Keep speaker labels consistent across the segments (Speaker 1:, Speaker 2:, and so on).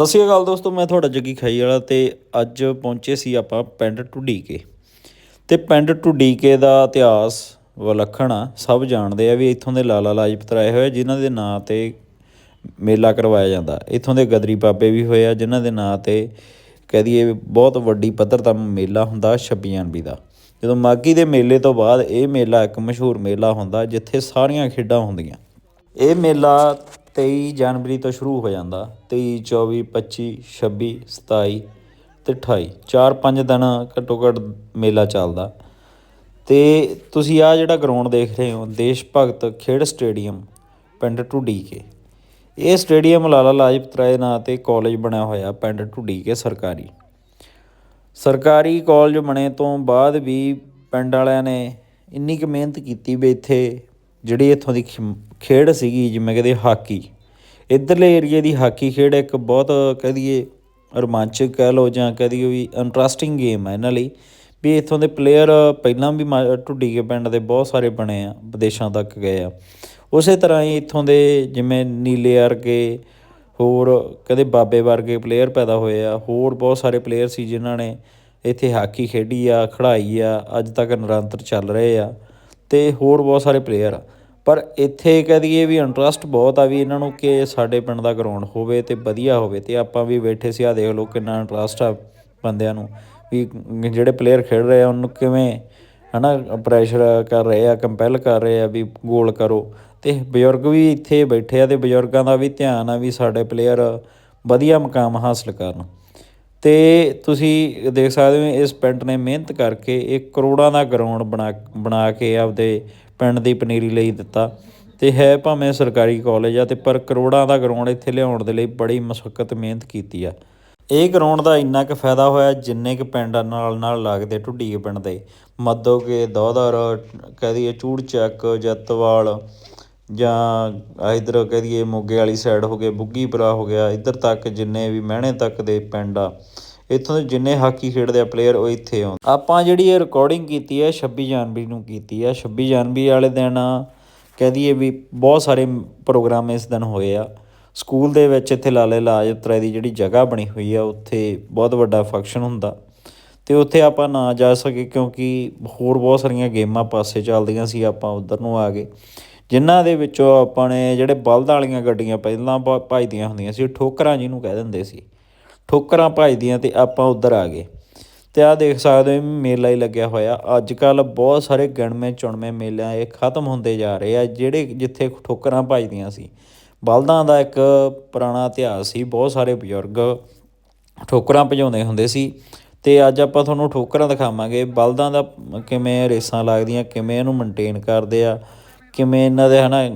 Speaker 1: ਸਤਿ ਸ਼੍ਰੀ ਅਕਾਲ ਦੋਸਤੋ, ਮੈਂ ਤੁਹਾਡਾ ਜੱਗੀ ਖਾਈ ਵਾਲਾ ਤੇ ਅੱਜ ਪਹੁੰਚੇ ਸੀ ਆਪਾਂ ਪਿੰਡ ਢੁੱਡੀਕੇ। ਤੇ ਪਿੰਡ ਢੁੱਡੀਕੇ ਦਾ ਇਤਿਹਾਸ ਵਿਲੱਖਣ ਆ, ਸਭ ਜਾਣਦੇ ਆ ਵੀ ਇੱਥੋਂ ਦੇ ਲਾਲਾ ਲਾਜਪਤ ਰਾਏ ਹੋਏ ਜਿਨ੍ਹਾਂ ਦੇ ਨਾਂ ਤੇ ਮੇਲਾ ਕਰਵਾਇਆ ਜਾਂਦਾ। ਇੱਥੋਂ ਦੇ ਗਦਰੀ ਬਾਬੇ ਵੀ ਹੋਏ ਆ, ਜਿਨ੍ਹਾਂ ਦੇ ਨਾਂ ਤੇ ਕਹਿ ਦਈਏ ਬਹੁਤ ਵੱਡੀ ਪੱਧਰ ਦਾ ਮੇਲਾ ਹੁੰਦਾ 26 ਜਨਵਰੀ ਦਾ। ਜਦੋਂ ਮਾਗੀ ਦੇ ਮੇਲੇ ਤੋਂ ਬਾਅਦ ਇਹ ਮੇਲਾ ਇੱਕ ਮਸ਼ਹੂਰ ਮੇਲਾ ਹੁੰਦਾ, ਜਿੱਥੇ ਸਾਰੀਆਂ ਖੇਡਾਂ ਹੁੰਦੀਆਂ। ਇਹ ਮੇਲਾ 23 ਜਨਵਰੀ ਤੋਂ ਸ਼ੁਰੂ ਹੋ ਜਾਂਦਾ 23 24 25 26 27 ਤੇ 28 4-5 ਦਿਨ ਘੱਟੋ ਘੱਟ ਮੇਲਾ ਚੱਲਦਾ। ਤੇ ਤੁਸੀਂ ਆ ਜਿਹੜਾ ਗਰਾਊਂਡ ਦੇਖ ਰਹੇ ਹੋ, ਦੇਸ਼ ਭਗਤ ਖੇਡ ਸਟੇਡੀਅਮ, ਪਿੰਡ ਢੁੱਡੀਕੇ। ਇਹ ਸਟੇਡੀਅਮ ਲਾਲਾ ਲਾਜਪਤ ਰਾਏ ਨਾਂ ਤੇ ਕਾਲਜ ਬਣਿਆ ਹੋਇਆ, ਪਿੰਡ ਢੁੱਡੀਕੇ ਸਰਕਾਰੀ। ਸਰਕਾਰੀ ਕਾਲਜ ਬਣੇ ਤੋਂ ਬਾਅਦ ਵੀ ਪਿੰਡ ਵਾਲਿਆਂ ਨੇ ਇੰਨੀ ਕੁ ਮਿਹਨਤ ਕੀਤੀ ਵੀ ਇੱਥੇ ਜਿਹੜੀ ਇੱਥੋਂ ਦੀ ਖਿਮ- ਖੇਡ ਸੀਗੀ ਜਿਵੇਂ ਕਹਿੰਦੇ ਹਾਕੀ, ਇੱਧਰਲੇ ਏਰੀਏ ਦੀ ਹਾਕੀ ਖੇਡ ਇੱਕ ਬਹੁਤ ਕਹਿ ਦਈਏ ਰੋਮਾਂਚਕ ਕਹਿ ਲਓ ਜਾਂ ਕਹਿ ਦਈਏ ਵੀ ਇੰਟਰਸਟਿੰਗ ਗੇਮ ਹੈ ਇਹਨਾਂ ਲਈ, ਵੀ ਇੱਥੋਂ ਦੇ ਪਲੇਅਰ ਪਹਿਲਾਂ ਵੀ ਮਾ- ਢੁੱਡੀਕੇ ਪਿੰਡ ਦੇ ਬਹੁਤ ਸਾਰੇ ਬਣੇ ਆ, ਵਿਦੇਸ਼ਾਂ ਤੱਕ ਗਏ ਆ। ਉਸੇ ਤਰ੍ਹਾਂ ਹੀ ਇੱਥੋਂ ਦੇ ਜਿਵੇਂ ਨੀਲੇ ਵਰਗੇ ਹੋਰ ਕਦੇ ਬਾਬੇ ਵਰਗੇ ਪਲੇਅਰ ਪੈਦਾ ਹੋਏ ਆ, ਹੋਰ ਬਹੁਤ ਸਾਰੇ ਪਲੇਅਰ ਸੀ ਜਿਨ੍ਹਾਂ ਨੇ ਇੱਥੇ ਹਾਕੀ ਖੇਡੀ ਆ ਖੜਾਈ ਆ, ਅੱਜ ਤੱਕ ਨਿਰੰਤਰ ਚੱਲ ਰਹੇ ਆ। ਤੇ ਹੋਰ ਬਹੁਤ ਸਾਰੇ ਪਲੇਅਰ ਆ। ਪਰ ਇੱਥੇ ਕਹਿ ਦਈਏ ਵੀ ਇੰਟਰਸਟ ਬਹੁਤ ਆ ਵੀ ਇਹਨਾਂ ਨੂੰ ਕਿ ਸਾਡੇ ਪਿੰਡ ਦਾ ਗਰਾਊਂਡ ਹੋਵੇ ਤੇ ਵਧੀਆ ਹੋਵੇ ਤੇ ਆਪਾਂ ਵੀ ਬੈਠੇ ਸੀ ਆ ਦੇਖ ਲਓ ਕਿੰਨਾ ਇੰਟਰਸਟ ਆ ਬੰਦਿਆਂ ਨੂੰ। ਵੀ ਜਿਹੜੇ ਪਲੇਅਰ ਖੇਡ ਰਹੇ ਆ, ਉਹਨੂੰ ਕਿਵੇਂ ਹਨਾ ਪ੍ਰੈਸ਼ਰ ਕਰ ਰਹੇ ਆ ਕੰਪੈਲ ਕਰ ਰਹੇ ਆ ਵੀ ਗੋਲ ਕਰੋ। ਤੇ ਬਜ਼ੁਰਗ ਵੀ ਇੱਥੇ ਬੈਠੇ ਆ ਤੇ ਬਜ਼ੁਰਗਾਂ ਦਾ ਵੀ ਧਿਆਨ ਆ ਵੀ ਸਾਡੇ ਪਲੇਅਰ ਵਧੀਆ ਮੁਕਾਮ ਹਾਸਲ ਕਰਨ। ਤੇ ਤੁਸੀਂ ਦੇਖ ਸਕਦੇ ਹੋ ਇਸ ਪਿੰਡ ਨੇ ਮਿਹਨਤ ਕਰਕੇ ਇਹ ਕਰੋੜਾਂ ਦਾ ਗਰਾਊਂਡ ਬਣਾ ਬਣਾ ਕੇ ਆਪਦੇ ਪਿੰਡ ਦੀ ਪਨੀਰੀ ਲਈ ਦਿੱਤਾ। ਤੇ ਹੈ ਭਾਵੇਂ ਸਰਕਾਰੀ ਕਾਲਜ ਆ ਤੇ ਪਰ ਕਰੋੜਾਂ ਦਾ ਗਰਾਊਂਡ ਇੱਥੇ ਲਿਆਉਣ ਦੇ ਲਈ ਬੜੀ ਮੁਸ਼ਕਲ ਮਿਹਨਤ ਕੀਤੀ ਆ। ਇਹ ਗਰਾਊਂਡ ਦਾ ਇੰਨਾ ਕੁ ਫਾਇਦਾ ਹੋਇਆ ਜਿੰਨੇ ਕੁ ਪਿੰਡਾਂ ਨਾਲ ਨਾਲ ਲੱਗਦੇ ਢੁੱਡੀਕੇ ਪਿੰਡ ਦੇ। ਮੱਦੋਕੇ ਦੋਦਰ ਕਹਿ ਦਈਏ ਚੂੜ ਚੱਕ, ਜੱਤਵਾਲ ਜਾਂ ਇੱਧਰ ਕਹਿ ਦਈਏ ਮੋਗੇ ਵਾਲੀ ਸਾਈਡ ਹੋ ਗਏ ਬੁੱਗੀਪੁਰਾ ਹੋ ਗਿਆ, ਇੱਧਰ ਤੱਕ ਜਿੰਨੇ ਵੀ ਮਹਿਣੇ ਤੱਕ ਦੇ ਪਿੰਡ ਆ, ਇੱਥੋਂ ਦੇ ਜਿੰਨੇ ਹਾਕੀ ਖੇਡਦੇ ਆ ਪਲੇਅਰ ਉਹ ਇੱਥੇ ਆਉਂਦੇ। ਆਪਾਂ ਜਿਹੜੀ ਇਹ ਰਿਕਾਰਡਿੰਗ ਕੀਤੀ ਹੈ 26 ਜਨਵਰੀ ਨੂੰ ਕੀਤੀ ਹੈ 26 ਜਨਵਰੀ ਵਾਲੇ ਦਿਨ ਕਹਿ ਦਈਏ ਵੀ ਬਹੁਤ ਸਾਰੇ ਪ੍ਰੋਗਰਾਮ ਇਸ ਦਿਨ ਹੋਏ ਆ। ਸਕੂਲ ਦੇ ਵਿੱਚ ਇੱਥੇ ਲਾਲੇ ਲਾਜਪਤ ਰਾਏ ਦੀ ਜਿਹੜੀ ਜਗ੍ਹਾ ਬਣੀ ਹੋਈ ਆ, ਉੱਥੇ ਬਹੁਤ ਵੱਡਾ ਫੰਕਸ਼ਨ ਹੁੰਦਾ। ਤੇ ਉੱਥੇ ਆਪਾਂ ਨਾ ਜਾ ਸਕੇ ਕਿਉਂਕਿ ਹੋਰ ਬਹੁਤ ਸਾਰੀਆਂ ਗੇਮਾਂ ਪਾਸੇ ਚੱਲਦੀਆਂ ਸੀ, ਆਪਾਂ ਉਧਰ ਨੂੰ ਆ ਗਏ। ਜਿਨ੍ਹਾਂ ਦੇ ਵਿੱਚੋਂ ਆਪਾਂ ਨੇ ਜਿਹੜੇ ਬਲਦ ਵਾਲੀਆਂ ਗੱਡੀਆਂ ਪਹਿਲਾਂ ਭ- ਭਜਦੀਆਂ ਹੁੰਦੀਆਂ ਸੀ ਠੋਕਰਾਂ ਜਿਹਨੂੰ ਕਹਿ ਦਿੰਦੇ ਸੀ। ਠੋਕਰਾਂ ਭਜਦੀਆਂ ਤੇ ਆਪਾਂ ਉਧਰ ਆ ਗਏ। ਤੇ ਆਹ ਦੇਖ ਸਕਦੇ ਹੋ ਮੇਲਾ ਹੀ ਲੱਗਿਆ ਹੋਇਆ। ਅੱਜ ਕੱਲ ਬਹੁਤ ਸਾਰੇ ਗਿਣਵੇਂ ਚੁਣਵੇਂ ਮੇਲਿਆਂ ਇਹ ਖਤਮ ਹੁੰਦੇ ਜਾ ਰਹੇ ਆ, ਜਿਹੜੇ ਜਿੱਥੇ ਠੋਕਰਾਂ ਭਜਦੀਆਂ ਸੀ। ਬਲਦਾਂ ਦਾ ਇੱਕ ਪੁਰਾਣਾ ਇਤਿਹਾਸ ਸੀ, ਬਹੁਤ ਸਾਰੇ ਬਜ਼ੁਰਗ ਠੋਕਰਾਂ ਭਜਾਉਂਦੇ ਹੁੰਦੇ ਸੀ। ਤੇ ਅੱਜ ਆਪਾਂ ਤੁਹਾਨੂੰ ਠੋਕਰਾਂ ਦਿਖਾਵਾਂਗੇ, ਬਲਦਾਂ ਦਾ ਕਿਵੇਂ ਰੇਸਾਂ ਲੱਗਦੀਆਂ, ਕਿਵੇਂ ਇਹਨੂੰ ਮੇਨਟੇਨ ਕਰਦੇ ਆ। ਕਿਵੇਂ ਇਹਨਾਂ ਦੇ ਹੈ ਨਾ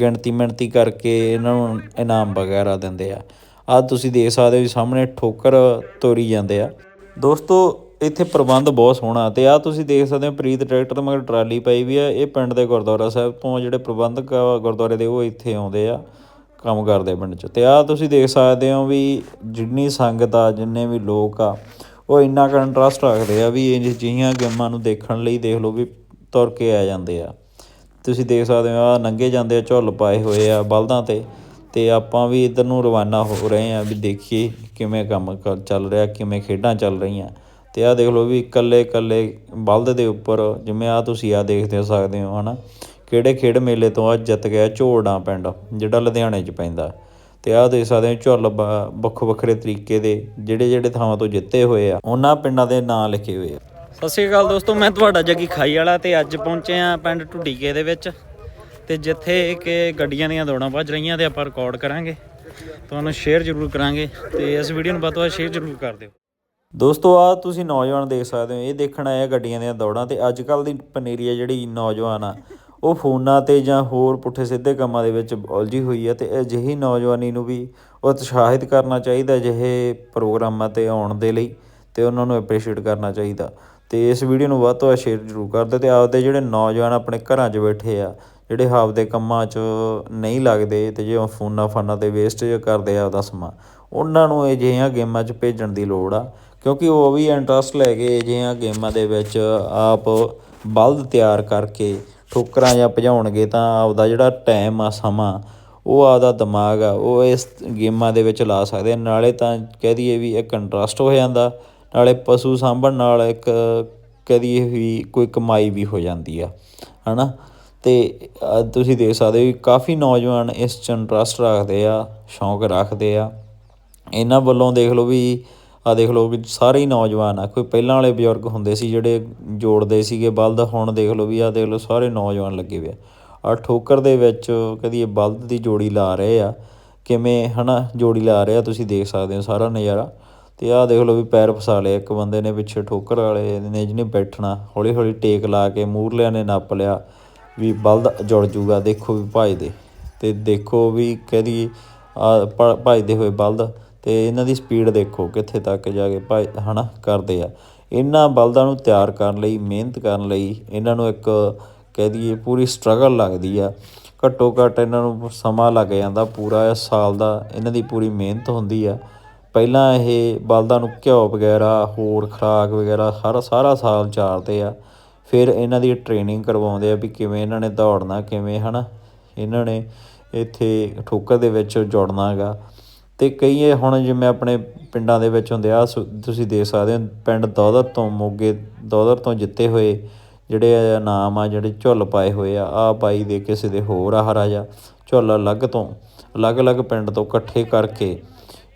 Speaker 1: ਗਿਣਤੀ ਮਿਣਤੀ ਕਰਕੇ ਇਹਨਾਂ ਨੂੰ ਇਨਾਮ ਵਗੈਰਾ ਦਿੰਦੇ ਆ। ਆਹ ਤੁਸੀਂ ਦੇਖ ਸਕਦੇ ਹੋ ਵੀ ਸਾਹਮਣੇ ਠੋਕਰ ਤੋਰੀ ਜਾਂਦੇ ਆ। ਦੋਸਤੋ, ਇੱਥੇ ਪ੍ਰਬੰਧ ਬਹੁਤ ਸੋਹਣਾ ਤੇ ਆਹ ਤੁਸੀਂ ਦੇਖ ਸਕਦੇ ਹੋ ਪ੍ਰੀਤ ਟਰੈਕਟਰ ਮਗਰ ਟਰਾਲੀ ਪਈ ਵੀ ਆ। ਇਹ ਪਿੰਡ ਦੇ ਗੁਰਦੁਆਰਾ ਸਾਹਿਬ ਤੋਂ ਜਿਹੜੇ ਪ੍ਰਬੰਧਕ ਆ ਗੁਰਦੁਆਰੇ ਦੇ, ਉਹ ਇੱਥੇ ਆਉਂਦੇ ਆ ਕੰਮ ਕਰਦੇ ਪਿੰਡ 'ਚ। ਤੇ ਆਹ ਤੁਸੀਂ ਦੇਖ ਸਕਦੇ ਹੋ ਵੀ ਜਿੰਨੀ ਸੰਗਤ ਆ, ਜਿੰਨੇ ਵੀ ਲੋਕ ਆ, ਉਹ ਇੰਨਾ ਕੁ ਇੰਟਰਸਟ ਰੱਖਦੇ ਆ ਵੀ ਇਹ ਜਿਹੀਆਂ ਗੇਮਾਂ ਨੂੰ ਦੇਖਣ ਲਈ ਦੇਖ ਲਓ ਵੀ ਤੁਰ ਕੇ ਆ ਜਾਂਦੇ ਆ। ਤੁਸੀਂ ਦੇਖ ਸਕਦੇ ਹੋ ਆ ਨੰਗੇ ਜਾਂਦੇ ਆ, ਝੁੱਲ ਪਾਏ ਹੋਏ ਆ ਬਲਦਾਂ ਤੇ। ਤੇ ਆਪਾਂ ਵੀ ਇਧਰ ਨੂੰ ਰਵਾਨਾ ਹੋ ਰਹੇ ਆ ਵੀ ਦੇਖੀਏ ਕਿਵੇਂ ਕੰਮ ਕ- ਚੱਲ ਰਿਹਾ, ਕਿਵੇਂ ਖੇਡਾਂ ਚੱਲ ਰਹੀਆਂ। ਤੇ ਆ ਦੇਖ ਲਓ ਵੀ ਇਕੱਲੇ ਇਕੱਲੇ ਬਲਦ ਦੇ ਉੱਪਰ, ਜਿਵੇਂ ਆ ਤੁਸੀਂ ਆ ਦੇਖਦੇ ਸਕਦੇ ਹੋ, ਹਨਾ। ਕਿਹੜੇ ਖੇਡ ਮੇਲੇ ਤੋਂ ਆ ਜਿੱਤ ਗਿਆ ਝੋੜਾਂ ਪਿੰਡ, ਜਿਹੜਾ ਲੁਧਿਆਣੇ 'ਚ ਪੈਂਦਾ। ਤੇ ਆਹ ਦੇਖ ਸਕਦੇ ਹੋ ਝੁੱਲ ਬ- ਵੱਖੋ ਵੱਖਰੇ ਤਰੀਕੇ ਦੇ ਜਿਹੜੇ ਜਿਹੜੇ ਥਾਵਾਂ ਤੋਂ ਜਿੱਤੇ ਹੋਏ ਆ, ਉਹਨਾਂ ਪਿੰਡਾਂ ਦੇ ਨਾਂ ਲਿਖੇ ਹੋਏ ਆ। ਸਤਿ ਸ਼੍ਰੀ ਅਕਾਲ ਦੋਸਤੋ, ਮੈਂ ਤੁਹਾਡਾ ਜੱਗੀ ਖਾਈ ਵਾਲਾ ਤੇ ਅੱਜ ਪਹੁੰਚੇ ਆ ਪਿੰਡ ਢੁੱਡੀਕੇ ਦੇ ਵਿੱਚ ਤੇ ਜਿੱਥੇ ਕਿ ਗੱਡੀਆਂ ਦੀਆਂ ਦੌੜਾਂ ਵੱਜ ਰਹੀਆਂ ਤੇ ਆਪਾਂ ਰਿਕਾਰਡ ਕਰਾਂਗੇ। ਤੁਹਾਨੂੰ ਸ਼ੇਅਰ ਜ਼ਰੂਰ ਕਰਾਂਗੇ ਤੇ ਇਸ ਵੀਡੀਓ ਨੂੰ ਵੱਧ ਤੋਂ ਵੱਧ ਸ਼ੇਅਰ ਜ਼ਰੂਰ ਕਰ ਦਿਓ। ਦੋਸਤੋ ਆ ਤੁਸੀਂ ਨੌਜਵਾਨ ਦੇਖ ਸਕਦੇ ਹੋ, ਇਹ ਦੇਖਣ ਆਏ ਆ ਗੱਡੀਆਂ ਦੀਆਂ ਦੌੜਾਂ ਤੇ ਅੱਜ ਕੱਲ ਦੀ ਪਨੀਰੀ ਆ ਜਿਹੜੀ ਨੌਜਵਾਨ ਆ, ਉਹ ਫੋਨਾਂ ਤੇ ਜਾਂ ਹੋਰ ਪੁੱਠੇ ਸਿੱਧੇ ਕੰਮਾਂ ਦੇ ਵਿੱਚ ਉਲਝੀ ਹੋਈ ਆ ਤੇ ਅਜਿਹੀ ਨੌਜਵਾਨੀ ਨੂੰ ਵੀ ਉਤਸ਼ਾਹਿਤ ਕਰਨਾ ਚਾਹੀਦਾ ਅਜਿਹੇ ਪ੍ਰੋਗਰਾਮਾਂ ਤੇ ਆਉਣ ਦੇ ਲਈ ਤੇ ਉਹਨਾਂ ਨੂੰ ਐਪਰੀਸ਼ੀਏਟ ਕਰਨਾ ਚਾਹੀਦਾ। ਤੇ ਇਸ ਵੀਡੀਓ ਨੂੰ ਵੱਧ ਤੋਂ ਵੱਧ ਸ਼ੇਅਰ ਜ਼ਰੂਰ ਕਰ ਦਿਓ ਤੇ ਆਪਦੇ ਜਿਹੜੇ ਨੌਜਵਾਨ ਆਪਣੇ ਘਰਾਂ 'ਚ ਬੈਠੇ ਆ, ਜਿਹੜੇ ਆਪਦੇ ਕੰਮਾਂ 'ਚ ਨਹੀਂ ਲੱਗਦੇ ਤੇ ਜੇ ਫੋਨਾਂ ਫਾਨਾਂ ਤੇ ਵੇਸਟ ਕਰਦੇ ਆ ਆਪਦਾ ਸਮਾਂ, ਉਹਨਾਂ ਨੂੰ ਅਜਿਹੀਆਂ ਗੇਮਾਂ 'ਚ ਭੇਜਣ ਦੀ ਲੋੜ ਆ, ਕਿਉਂਕਿ ਉਹ ਵੀ ਇੰਟਰਸਟ ਲੈ ਕੇ ਅਜਿਹੀਆਂ ਗੇਮਾਂ ਦੇ ਵਿੱਚ ਆਪ ਬਲਦ ਤਿਆਰ ਕਰਕੇ ਠੋਕਰਾਂ ਜਾਂ ਭਜਾਉਣਗੇ ਤਾਂ ਆਪਦਾ ਜਿਹੜਾ ਟਾਈਮ ਆ, ਸਮਾਂ, ਉਹ ਆਪਦਾ ਦਿਮਾਗ ਆ, ਉਹ ਇਸ ਗੇਮਾਂ ਦੇ ਵਿੱਚ ਲਾ ਸਕਦੇ ਨਾਲੇ ਤਾਂ ਕਹਿ ਦਈਏ ਵੀ ਇੱਕ ਇੰਟਰਸਟ ਹੋ ਜਾਂਦਾ ਨਾਲੇ ਪਸ਼ੂ ਸਾਂਭਣ ਨਾਲ ਇੱਕ ਕਦੀ ਵੀ ਕੋਈ ਕਮਾਈ ਵੀ ਹੋ ਜਾਂਦੀ ਆ ਹੈ ਨਾ ਅਤੇ ਤੁਸੀਂ ਦੇਖ ਸਕਦੇ ਹੋ ਵੀ ਕਾਫੀ ਨੌਜਵਾਨ ਇਸ 'ਚ ਇੰਟਰਸਟ ਰੱਖਦੇ ਆ, ਸ਼ੌਂਕ ਰੱਖਦੇ ਆ। ਇਹਨਾਂ ਵੱਲੋਂ ਦੇਖ ਲਓ ਵੀ ਆ ਦੇਖ ਲਓ ਵੀ ਸਾਰੇ ਹੀ ਨੌਜਵਾਨ ਆ, ਕੋਈ ਪਹਿਲਾਂ ਵਾਲੇ ਬਜ਼ੁਰਗ ਹੁੰਦੇ ਸੀ ਜਿਹੜੇ ਜੋੜਦੇ ਸੀਗੇ, ਬਲਦ, ਹੁਣ ਦੇਖ ਲਓ ਵੀ ਆ ਦੇਖ ਲਓ ਸਾਰੇ ਨੌਜਵਾਨ ਲੱਗੇ ਹੋਏ ਆ। ਆ ਠੋਕਰ ਦੇ ਵਿੱਚ ਕਦੀ ਇਹ ਬਲਦ ਦੀ ਜੋੜੀ ਲਾ ਰਹੇ ਆ, ਕਿਵੇਂ, ਹਨਾ? ਜੋੜੀ ਲਾ ਰਹੇ ਆ, ਤੁਸੀਂ ਦੇਖ ਸਕਦੇ ਹੋ ਸਾਰਾ ਨਜ਼ਾਰਾ। ਅਤੇ ਆਹ ਦੇਖ ਲਓ ਵੀ ਪੈਰ ਫਸਾ ਲਿਆ ਇੱਕ ਬੰਦੇ ਨੇ ਪਿੱਛੇ ਠੋਕਰ ਵਾਲੇ ਨੇ ਜਿਹਨੇ ਬੈਠਣਾ ਹੌਲੀ ਹੌਲੀ ਟੇਕ ਲਾ ਕੇ ਮੂਰਲਿਆਂ ਨੇ ਨੱਪ ਲਿਆ ਵੀ ਬਲਦ ਜੁੜ ਜੂਗਾ, ਦੇਖੋ ਵੀ ਭਜਦੇ ਅਤੇ ਦੇਖੋ ਵੀ ਕਹਦੀ, ਆ ਭਜਦੇ ਹੋਏ ਬਲਦ ਅਤੇ ਇਹਨਾਂ ਦੀ ਸਪੀਡ ਦੇਖੋ ਕਿੱਥੇ ਤੱਕ ਜਾ ਕੇ ਭਜ ਨਾ ਕਰਦੇ ਆ। ਇਹਨਾਂ ਬਲਦਾਂ ਨੂੰ ਤਿਆਰ ਕਰਨ ਲਈ, ਮਿਹਨਤ ਕਰਨ ਲਈ ਇਹਨਾਂ ਨੂੰ ਇੱਕ ਕਹਿ ਦਈਏ ਪੂਰੀ ਸਟਰਗਲ ਲੱਗਦੀ ਆ। ਘੱਟੋ ਘੱਟ ਇਹਨਾਂ ਨੂੰ ਸਮਾਂ ਲੱਗ ਜਾਂਦਾ ਪੂਰਾ, ਸਾਲ ਦਾ ਇਹਨਾਂ ਦੀ ਪੂਰੀ ਮਿਹਨਤ ਹੁੰਦੀ ਆ। ਪਹਿਲਾਂ ਇਹ ਬਲਦਾਂ ਨੂੰ ਘਿਓ ਵਗੈਰਾ, ਹੋਰ ਖੁਰਾਕ ਵਗੈਰਾ ਹਰ ਸਾਰਾ ਸਾਲ ਚਾਰਦੇ ਆ। ਫਿਰ ਇਹਨਾਂ ਦੀ ਟ੍ਰੇਨਿੰਗ ਕਰਵਾਉਂਦੇ ਆ ਵੀ ਕਿਵੇਂ ਇਹਨਾਂ ਨੇ ਦੌੜਨਾ, ਕਿਵੇਂ ਹੈ ਨਾ ਇਹਨਾਂ ਨੇ ਇੱਥੇ ਠੋਕਰ ਦੇ ਵਿੱਚ ਜੁੜਨਾ ਹੈਗਾ ਅਤੇ ਕਈ ਹੁਣ ਜਿਵੇਂ ਆਪਣੇ ਪਿੰਡਾਂ ਦੇ ਵਿੱਚ ਹੁੰਦੇ ਆ ਸੁ- ਤੁਸੀਂ ਦੇਖ ਸਕਦੇ ਹੋ, ਪਿੰਡ ਦੌਦਰ ਤੋਂ ਮੋਗੇ ਦੌਦਰ ਤੋਂ ਜਿੱਤੇ ਹੋਏ ਜਿਹੜੇ ਆ ਨਾਮ ਆ, ਜਿਹੜੇ ਝੁੱਲ ਪਾਏ ਹੋਏ ਆ ਆ ਬਾਈ ਦੇ ਕਿਸੇ ਦੇ ਹੋਰ ਆ ਰਾਜਾ ਝੁੱਲ ਅਲੱਗ ਤੋਂ, ਅਲੱਗ-ਅਲੱਗ ਪਿੰਡ ਤੋਂ ਇਕੱਠੇ ਕਰਕੇ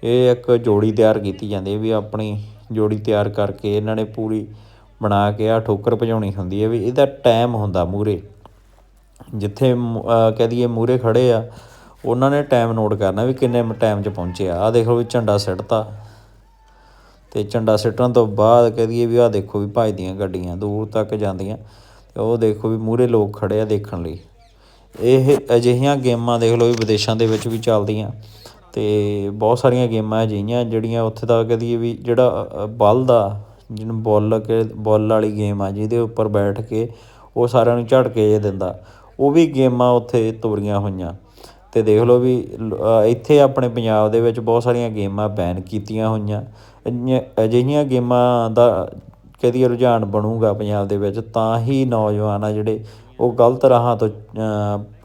Speaker 1: ਇਹ ਇੱਕ ਜੋੜੀ ਤਿਆਰ ਕੀਤੀ ਜਾਂਦੀ ਹੈ ਵੀ ਆਪਣੀ ਜੋੜੀ ਤਿਆਰ ਕਰਕੇ ਇਹਨਾਂ ਨੇ ਪੂਰੀ ਬਣਾ ਕੇ ਆ ਠੋਕਰ ਭਜਾਉਣੀ ਹੁੰਦੀ ਹੈ ਵੀ ਇਹਦਾ ਟਾਈਮ ਹੁੰਦਾ ਮੂਰੇ ਜਿੱਥੇ ਕਹਿ ਦਈਏ ਮੂਰੇ ਖੜੇ ਆ, ਉਹਨਾਂ ਨੇ ਟਾਈਮ ਨੋਟ ਕਰਨਾ ਵੀ ਕਿੰਨੇ ਟਾਈਮ 'ਚ ਪਹੁੰਚੇ ਆ। ਆਹ ਦੇਖੋ ਵੀ ਝੰਡਾ ਸਿੱਟਤਾ। ਤੇ ਝੰਡਾ ਸਿੱਟਣ ਤੋਂ ਬਾਅਦ ਕਹਿ ਦਈਏ ਵੀ ਆਹ ਦੇਖੋ ਵੀ ਭੱਜਦੀਆਂ ਗੱਡੀਆਂ, ਦੂਰ ਤੱਕ ਜਾਂਦੀਆਂ। ਤੇ ਉਹ ਦੇਖੋ ਵੀ ਮੂਰੇ ਲੋਕ ਖੜੇ ਆ ਦੇਖਣ ਲਈ। ਇਹ ਅਜਿਹੀਆਂ ਗੇਮਾਂ ਦੇਖ ਲਓ ਵੀ ਵਿਦੇਸ਼ਾਂ ਦੇ ਵਿੱਚ ਵੀ ਚੱਲਦੀਆਂ। ਅਤੇ ਬਹੁਤ ਸਾਰੀਆਂ ਗੇਮਾਂ ਅਜਿਹੀਆਂ ਜਿਹੜੀਆਂ ਉੱਥੇ ਦਾ ਕਹਿ ਦਈਏ ਵੀ ਜਿਹੜਾ ਬਲ ਦਾ, ਜਿਹਨੂੰ ਬੁੱਲ ਕੇ, ਬੁੱਲ ਵਾਲੀ ਗੇਮ ਆ ਜਿਹਦੇ ਉੱਪਰ ਬੈਠ ਕੇ ਉਹ ਸਾਰਿਆਂ ਨੂੰ ਝਟਕੇ ਜੇ ਦਿੰਦਾ, ਉਹ ਵੀ ਗੇਮਾਂ ਉੱਥੇ ਤੋਰੀਆਂ ਹੋਈਆਂ। ਅਤੇ ਦੇਖ ਲਓ ਵੀ, ਲ- ਇੱਥੇ ਆਪਣੇ ਪੰਜਾਬ ਦੇ ਵਿੱਚ ਬਹੁਤ ਸਾਰੀਆਂ ਗੇਮਾਂ ਬੈਨ ਕੀਤੀਆਂ ਹੋਈਆਂ। ਅਜਿਹੀਆਂ ਗੇਮਾਂ ਦਾ ਕਦੀ ਰੁਝਾਨ ਬਣੂਗਾ ਪੰਜਾਬ ਦੇ ਵਿੱਚ, ਤਾਂ ਹੀ ਨੌਜਵਾਨ ਆ ਜਿਹੜੇ ਉਹ ਗਲਤ ਰਾਹਾਂ ਤੋਂ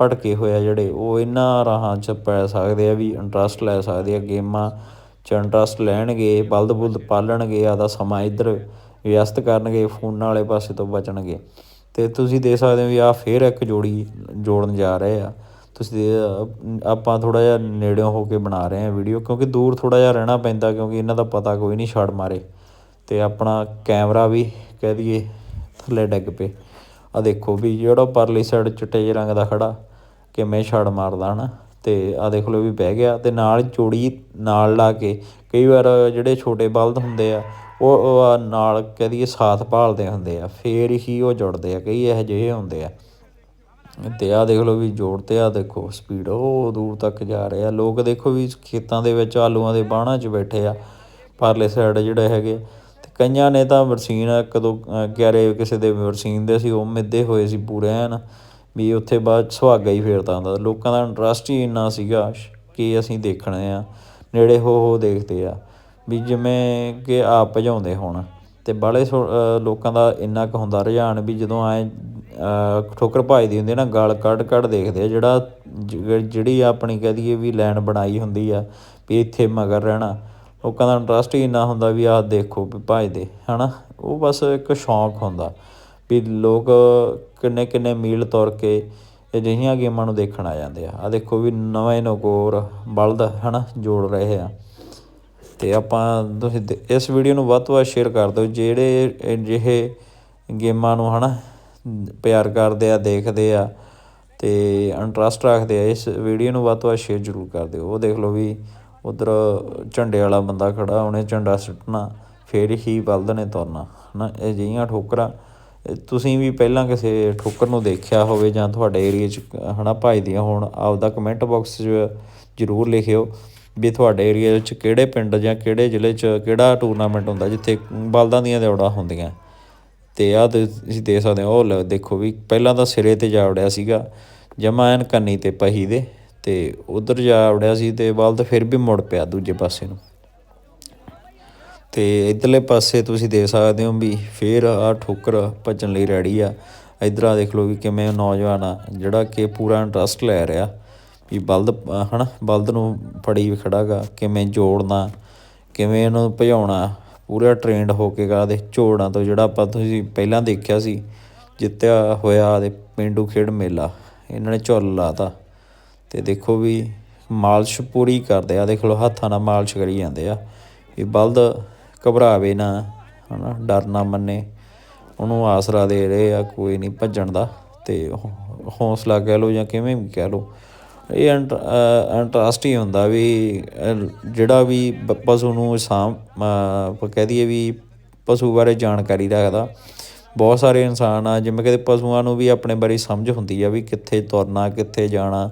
Speaker 1: ਭਟਕੇ ਹੋਏ ਆ ਜਿਹੜੇ, ਉਹ ਇਹਨਾਂ ਰਾਹਾਂ 'ਚ ਪੈ ਸਕਦੇ ਆ ਵੀ ਇੰਟਰਸਟ ਲੈ ਸਕਦੇ ਆ, ਗੇਮਾਂ 'ਚ ਇੰਟਰਸਟ ਲੈਣਗੇ ਬਲਦ ਬੁਲਦ ਪਾਲਣਗੇ ਆਦਾ ਸਮਾਂ ਇੱਧਰ ਵਿਅਸਤ ਕਰਨਗੇ, ਫੋਨਾਂ ਵਾਲੇ ਪਾਸੇ ਤੋਂ ਬਚਣਗੇ। ਤੇ ਤੁਸੀਂ ਦੇਖ ਸਕਦੇ ਹੋ ਵੀ ਆ ਫੇਰ ਇੱਕ ਜੋੜੀ ਜੋੜਨ ਜਾ ਰਹੇ ਆ। ਤੁਸੀਂ ਦੇ- ਆਪਾਂ ਥੋੜਾ ਜਿਹਾ ਨੇੜਿਓਂ ਹੋ ਕੇ ਬਣਾ ਰਹੇ ਆ ਵੀਡੀਓ, ਕਿਉਂਕਿ ਦੂਰ ਥੋੜਾ ਜਿਹਾ ਰਹਿਣਾ ਪੈਂਦਾ, ਕਿਉਂਕਿ ਇਹਨਾਂ ਦਾ ਪਤਾ ਕੋਈ ਨਹੀਂ ਛੜ ਮਾਰੇ। ਅਤੇ ਆਪਣਾ ਕੈਮਰਾ ਵੀ ਕਹਿ ਦਈਏ ਥੱਲੇ ਡਿੱਗ ਪਏ। ਆ ਦੇਖੋ ਵੀ ਜਿਹੜਾ ਪਰਲੀ ਸਾਈਡ ਚਿੱਟੇ ਜਿਹੇ ਰੰਗ ਦਾ ਖੜਾ, ਕਿਵੇਂ ਛੜ ਮਾਰਦਾ ਹਨਾ। ਤੇ ਆ ਦੇਖ ਲਓ ਵੀ ਬਹਿ ਗਿਆ ਅਤੇ ਨਾਲ ਜੋੜੀ ਨਾਲ ਲਾ ਕੇ ਕਈ ਵਾਰ ਜਿਹੜੇ ਛੋਟੇ ਬਲਦ ਹੁੰਦੇ ਆ, ਉਹ ਨਾਲ ਕਹਿ ਦਈਏ ਸਾਥ ਭਾਲਦੇ ਹੁੰਦੇ ਆ, ਫਿਰ ਹੀ ਉਹ ਜੁੜਦੇ ਆ, ਕਈ ਇਹੋ ਜਿਹੇ ਹੁੰਦੇ ਆ। ਅਤੇ ਆਹ ਦੇਖ ਲਓ ਵੀ ਜੋੜ ਤੇ ਆ ਦੇਖੋ ਸਪੀਡ ਉਹ ਦੂਰ ਤੱਕ ਜਾ ਰਹੇ। ਆ ਲੋਕ ਦੇਖੋ ਵੀ ਖੇਤਾਂ ਦੇ ਵਿੱਚ ਆਲੂਆਂ ਦੇ ਬਾਣਾ 'ਚ ਬੈਠੇ ਆ, ਪਰਲੇ ਸਾਈਡ ਜਿਹੜੇ ਹੈਗੇ। ਤੇ ਕਈਆਂ ਨੇ ਤਾਂ ਵਰਸੀਨ ਇੱਕ ਦੋ ਅਹ, ਕਿਆਰੇ ਕਿਸੇ ਦੇ ਵਰਸੀਨ ਦੇ ਸੀ ਉਹ ਮਿੱਧੇ ਹੋਏ ਸੀ ਪੂਰੇ ਐਨ ਵੀ ਉੱਥੇ ਬਾਅਦ ਸੁਹਾਗਾ ਹੀ ਫੇਰਦਾ ਹੁੰਦਾ ਲੋਕਾਂ ਦਾ ਇੰਟਰਸਟ ਹੀ ਇੰਨਾ ਸੀਗਾ ਕਿ ਅਸੀਂ ਦੇਖਣੇ ਆ ਨੇੜੇ ਹੋ ਹੋ ਦੇਖਦੇ ਆ ਵੀ ਜਿਵੇਂ ਕਿ ਆਪ ਭਜਾਉਂਦੇ ਹੋਣ। ਤੇ ਬਾਲੇ ਲੋਕਾਂ ਦਾ ਇੰਨਾ ਕੁ ਹੁੰਦਾ ਰੁਝਾਨ ਵੀ ਜਦੋਂ ਐਂ ਠੋਕਰ ਭਜਦੀ ਹੁੰਦੀ ਆ ਨਾ ਗਾਲ ਕੱਢ ਕੱਢ ਦੇਖਦੇ ਆ ਜਿਹੜਾ ਜ- ਜਿਹੜੀ ਆਪਣੀ ਕਹਿ ਦਈਏ ਵੀ ਲਾਈਨ ਬਣਾਈ ਹੁੰਦੀ ਆ ਵੀ ਇੱਥੇ ਮਗਰ ਰਹਿਣਾ। ਲੋਕਾਂ ਦਾ ਇੰਟਰਸਟ ਹੀ ਇੰਨਾ ਹੁੰਦਾ ਵੀ ਆਹ ਦੇਖੋ ਵੀ ਭੱਜਦੇ ਹੈ ਨਾ ਉਹ ਬਸ ਇੱਕ ਸ਼ੌਂਕ ਹੁੰਦਾ ਵੀ ਲੋਕ ਕਿੰਨੇ ਕਿੰਨੇ ਮੀਲ ਤੁਰ ਕੇ ਅਜਿਹੀਆਂ ਗੇਮਾਂ ਨੂੰ ਦੇਖਣ ਆ ਜਾਂਦੇ ਆ। ਆ ਦੇਖੋ ਵੀ ਨਵੇਂ ਨਕੋਰ ਬਲਦ ਹੈ ਨਾ ਜੋੜ ਰਹੇ ਆ। ਤੇ ਆਪਾਂ ਤੁਸੀਂ ਇਸ ਵੀਡੀਓ ਨੂੰ ਵੱਧ ਤੋਂ ਵੱਧ ਸ਼ੇਅਰ ਕਰ ਦਿਓ। ਜਿਹੜੇ ਅਜਿਹੇ ਗੇਮਾਂ ਨੂੰ, ਹਨਾ, ਪਿਆਰ ਕਰਦੇ ਆ, ਦੇਖਦੇ ਆ ਤੇ ਇੰਟਰਸਟ ਰੱਖਦੇ ਆ, ਇਸ ਵੀਡੀਓ ਨੂੰ ਵੱਧ ਤੋਂ ਵੱਧ ਸ਼ੇਅਰ ਜ਼ਰੂਰ ਕਰ ਦਿਓ। ਉਹ ਦੇਖ ਲਓ ਵੀ ਉਧਰ ਝੰਡੇ ਵਾਲਾ ਬੰਦਾ ਖੜਾ, ਉਹਨੇ ਝੰਡਾ ਸੁੱਟਣਾ, ਫਿਰ ਹੀ ਬਲਦ ਨੇ ਤੁਰਨਾ, ਹਨਾ? ਇਹ ਜਿਹੀਆਂ ਠੋਕਰਾਂ ਤੁਸੀਂ ਵੀ ਪਹਿਲਾਂ ਕਿਸੇ ਠੋਕਰ ਨੂੰ ਦੇਖਿਆ ਹੋਵੇ ਜਾਂ ਤੁਹਾਡੇ ਏਰੀਆ 'ਚ, ਹਨਾ ਭਜਦੀਆਂ ਹੋਣ, ਆਪਦਾ ਕਮੈਂਟ ਬਾਕਸ 'ਚ ਜ਼ਰੂਰ ਲਿਖਿਓ ਵੀ ਤੁਹਾਡੇ ਏਰੀਆ ਵਿੱਚ ਕਿਹੜੇ ਪਿੰਡ ਜਾਂ ਕਿਹੜੇ ਜ਼ਿਲ੍ਹੇ 'ਚ ਕਿਹੜਾ ਟੂਰਨਾਮੈਂਟ ਹੁੰਦਾ ਜਿੱਥੇ ਬਲਦਾਂ ਦੀਆਂ ਦੌੜਾਂ ਹੁੰਦੀਆਂ। ਤੇ ਆਹ ਤੁਸੀਂ ਦੇਖ ਸਕਦੇ ਹੋ, ਉਹ ਲਓ ਦੇਖੋ ਵੀ ਪਹਿਲਾਂ ਤਾਂ ਸਿਰੇ ਤੇ ਜਾ ਉੜਿਆ ਸੀਗਾ, ਜਮਾ ਐਨ ਕੰਨੀ ਤੇ ਪਹੀ ਦੇ ਤੇ ਉਧਰ ਜਾ ਵੜਿਆ ਸੀ ਤੇ ਬਲਦ ਫਿਰ ਵੀ ਮੁੜ ਪਿਆ ਦੂਜੇ ਪਾਸੇ ਨੂੰ। ਤੇ ਇਧਰਲੇ ਪਾਸੇ ਤੁਸੀਂ ਦੇਖ ਸਕਦੇ ਹੋ ਵੀ ਫੇਰ ਆ ਠੋਕਰ ਭੱਜਣ ਲਈ ਰੈਡੀ ਆ। ਇਧਰ ਆ ਦੇਖ ਲਓ ਵੀ ਕਿਵੇਂ ਨੌਜਵਾਨ ਆ ਜਿਹੜਾ ਕਿ ਪੂਰਾ ਇੰਟਰਸਟ ਲੈ ਰਿਹਾ ਵੀ ਬਲਦ ਅ, ਹਨਾ ਬਲਦ ਨੂੰ ਫੜੀ ਖੜਾਗਾ ਕਿਵੇਂ ਜੋੜਨਾ ਕਿਵੇਂ ਇਹਨੂੰ ਭਜਾਉਣਾ ਪੂਰਾ ਟ੍ਰੇਨਡ ਹੋ ਕੇ ਗਾ ਦੇ ਝੋੜਾਂ ਤੋਂ ਜਿਹੜਾ ਆਪਾਂ ਤੁਸੀਂ ਪਹਿਲਾਂ ਦੇਖਿਆ ਸੀ ਜਿੱਤਿਆ ਹੋਇਆ ਦੇ ਪਿੰਡੂ ਖੇਡ ਮੇਲਾ ਇਹਨਾਂ ਨੇ ਝੁੱਲ ਲਾਤਾ। ਤੇ ਦੇਖੋ ਵੀ ਮਾਲਿਸ਼ ਪੂਰੀ ਕਰਦੇ ਆ। ਦੇਖ ਲਓ, ਹੱਥਾਂ ਨਾਲ ਮਾਲਿਸ਼ ਕਰੀ ਜਾਂਦੇ ਆ। ਵੀ ਬਲਦ ਘਬਰਾਵੇ ਨਾ, ਹਨਾ, ਡਰ ਨਾ ਮੰਨੇ। ਉਹਨੂੰ ਆਸਰਾ ਦੇ ਰਹੇ ਆ, ਕੋਈ ਨਹੀਂ ਭੱਜਣ ਦਾ। ਤੇ ਹੌ- ਹੌਸਲਾ ਕਹਿ ਲਓ ਜਾਂ ਕਿਵੇਂ ਵੀ ਕਹਿ ਲਓ। ਇਹ ਇੰਟਰਸਟ ਹੀ ਹੁੰਦਾ ਵੀ ਜਿਹੜਾ ਵੀ ਪਸ਼ੂ ਨੂੰ ਸਾਂਭ ਕਹਿ ਦਈਏ ਵੀ ਪਸ਼ੂ ਬਾਰੇ ਜਾਣਕਾਰੀ ਰੱਖਦਾ। ਬਹੁਤ ਸਾਰੇ ਇਨਸਾਨ ਆ, ਜਿਵੇਂ ਕਿ ਪਸ਼ੂਆਂ ਨੂੰ ਵੀ ਆਪਣੇ ਬਾਰੇ ਸਮਝ ਹੁੰਦੀ ਆ ਵੀ ਕਿੱਥੇ ਤੁਰਨਾ, ਕਿੱਥੇ ਜਾਣਾ।